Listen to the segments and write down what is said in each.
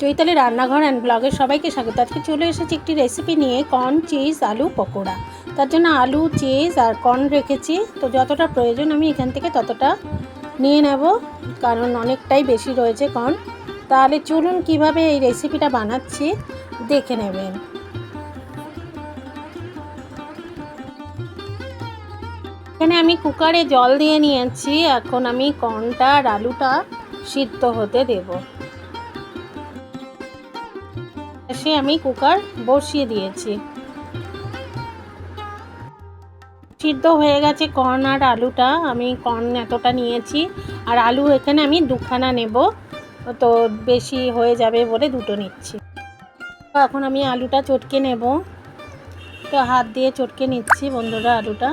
চৈতালি রান্নাঘর অ্যান্ড ব্লগের সবাইকে স্বাগত। আজকে চলে এসেছি একটি রেসিপি নিয়ে কর্ন চিজ আলু, পকোড়া। তার জন্য আলু চিজ আর কর্ন রেখেছি। তো যতটা প্রয়োজন আমি এখান থেকে ততটা নিয়ে নেব, কারণ অনেকটাই বেশি রয়েছে কর্ন তাহলে চলুন কীভাবে এই রেসিপিটা বানাচ্ছি, দেখে নেবেন। এখানে আমি কুকারে জল দিয়ে নিয়েছি। এখন আমি কর্নটা আর আলুটা সিদ্ধ হতে দেবো। সে আমি কুকার বসিয়ে দিয়েছি। সিদ্ধ হয়ে গেছে কর্ন আর আলুটা। আমি কর্ন এতটা নিয়েছি আর আলু এখানে আমি দুখানা নেব। তো বেশি হয়ে যাবে বলে দুটো নিচ্ছি। তো এখন আমি আলুটা চটকে নেব। তো হাত দিয়ে চটকে নিচ্ছি বন্ধুরা আলুটা।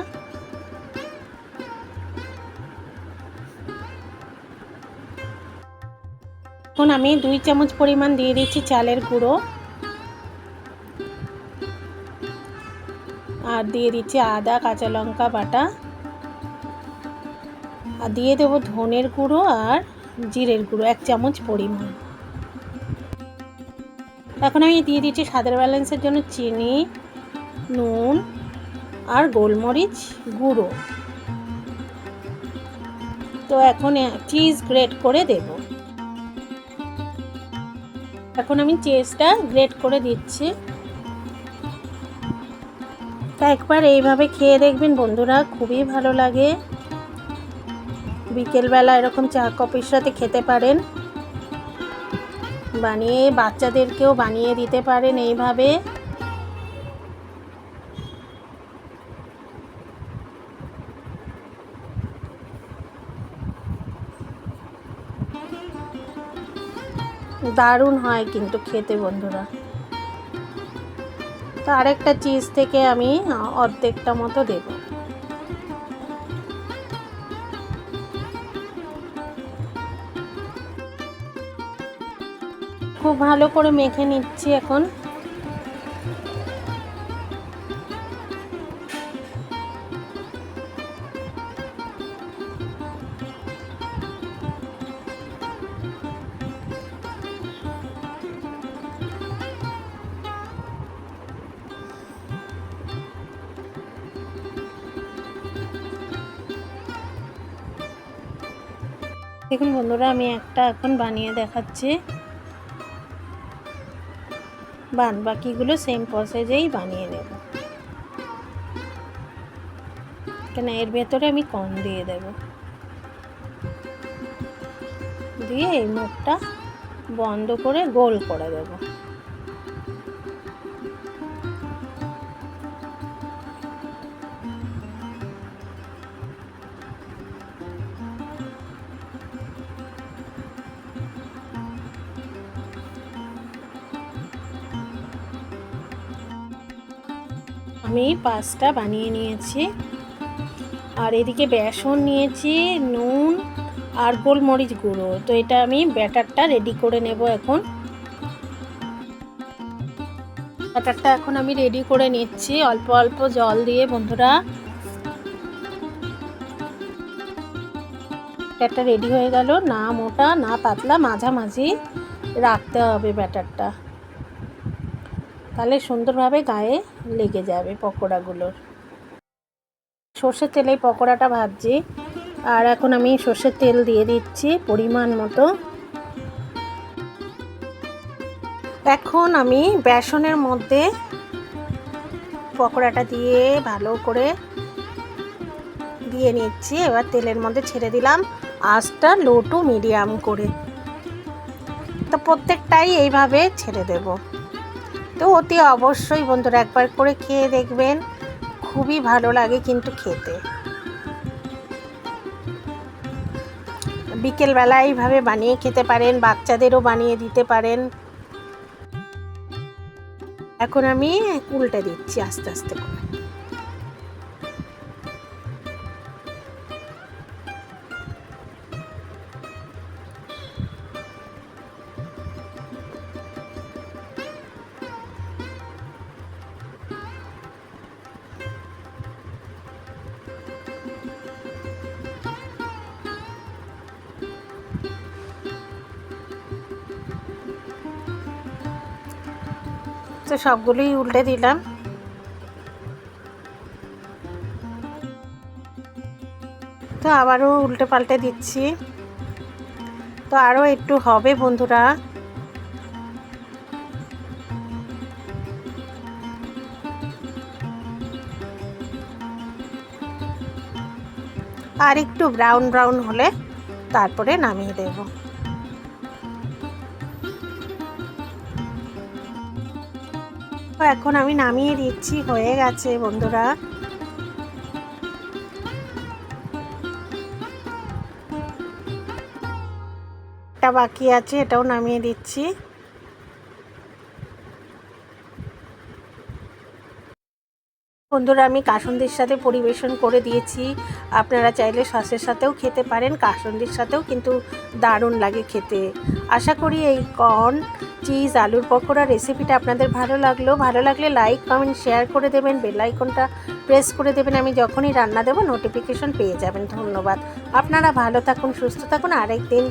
এখন আমি দুই চামচ পরিমাণ দিয়ে দিচ্ছি চালের গুঁড়ো। আর দিয়ে দিচ্ছি আদা, কাঁচা লঙ্কা বাটা। আর দিয়ে দেবো ধনের গুঁড়ো আর জিরের গুঁড়ো, এক চামচ পরিমাণ। এখন আমি দিয়ে দিচ্ছি স্বাদের ব্যালেন্সের জন্য চিনি, নুন আর গোলমরিচ গুঁড়ো। তো এখন চিজ গ্রেট করে দেব। এখন আমি চিজটা গ্রেট করে দিচ্ছি। একবার এইভাবে খেয়ে দেখবেন, বন্ধুরা। খুবই ভালো লাগে। বিকেলবেলা এরকম চা কফির সাথে খেতে পারেন। বানিয়ে বাচ্চাদেরকেও বানিয়ে দিতে পারেন এইভাবে। দারুণ হয় কিন্তু খেতে, বন্ধুরা। তো আরেকটা চিজ থেকে আমি অর্ধেকটা মতো দেব। খুব ভালো করে মেখে নিচ্ছি এখন। দেখুন বন্ধুরা, আমি একটা এখন বানিয়ে দেখাচ্ছি। বান বাকিগুলো সেম প্রসেসেই বানিয়ে নেব। কেন, এর ভেতরে আমি কম দিয়ে দেব। দিয়ে এই মুখটা বন্ধ করে গোল করে দেব। আমি পাঁচটা বানিয়ে নিয়েছি। আর এদিকে বেসন নিয়েছি, নুন আর গোলমরিচ গুঁড়ো। তো এটা আমি ব্যাটারটা রেডি করে নেব এখন। ব্যাটারটা এখন আমি রেডি করে নিচ্ছি। অল্প অল্প জল দিয়ে বন্ধুরা। ব্যাটারটা রেডি হয়ে গেল। না মোটা, না পাতলা, মাঝামাঝি রাখতে হবে ব্যাটারটা। তাহলে সুন্দরভাবে গায়ে লেগে যাবে পকোড়াগুলোর। সর্ষের তেলে পকোড়াটা ভাজছি। আর এখন আমি সর্ষের তেল দিয়ে দিচ্ছি পরিমাণ মতো। এখন আমি বেসনের মধ্যে পকোড়াটা দিয়ে ভালো করে দিয়ে নিচ্ছি। এবার তেলের মধ্যে ছেড়ে দিলাম আঁচটা লো টু মিডিয়াম করে। তো প্রত্যেকটাই এইভাবে ছেড়ে দেবো। তো অতি অবশ্যই বন্ধুরা একবার করে খেয়ে দেখবেন। খুবই ভালো লাগে কিন্তু খেতে। বিকেলবেলা এইভাবে বানিয়ে খেতে পারেন, বাচ্চাদেরও বানিয়ে দিতে পারেন। এখন আমি উল্টে দিচ্ছি আস্তে আস্তে করে। তো সবগুলোই উল্টে দিলাম। তো আবারও উল্টে পাল্টে দিচ্ছি। তো আরও একটু হবে বন্ধুরা। আর একটু ব্রাউন ব্রাউন হলে তারপরে নামিয়ে দেব। এখন আমি নামিয়ে দিচ্ছি হয়ে গেছে বন্ধুরা। বাকি আছে এটাও নামিয়ে দিচ্ছি। বন্ধুরা, আমি কাসন্দির সাথে পরিবেশন করে দিয়েছি। আপনারা চাইলে সসের সাথেও খেতে পারেন, কাসন্দির সাথেও কিন্তু দারুণ লাগে খেতে। আশা করি এই কর্ন, চিজ, আলুর পকোড়া রেসিপিটা আপনাদের ভালো লাগল। ভালো লাগলে লাইক কমেন্ট শেয়ার করে দেবেন বেল আইকনটা প্রেস করে দেবেন। আমি যখনই রান্না দেবো নোটিফিকেশন পেয়ে যাবেন। ধন্যবাদ। আপনারা ভালো থাকুন, সুস্থ থাকুন। আরেক দিন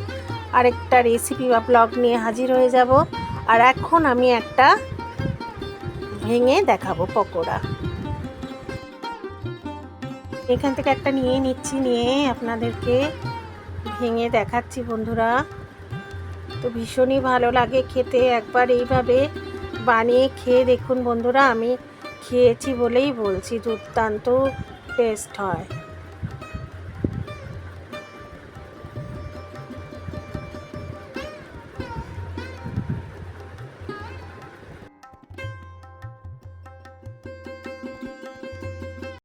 আরেকটা রেসিপি বা ব্লগ নিয়ে হাজির হয়ে যাব। আর এখন আমি একটা ভেঙে দেখাবো পকোড়া। এখান থেকে একটা নিয়ে নিচ্ছি, নিয়ে আপনাদেরকে ভেঙে দেখাচ্ছি বন্ধুরা। তো ভীষণই ভালো লাগে খেতে, একবার এইভাবে বানিয়ে খেয়ে দেখুন বন্ধুরা। আমি খেয়েছি বলেই বলছি, দুর্দান্ত টেস্ট হয়।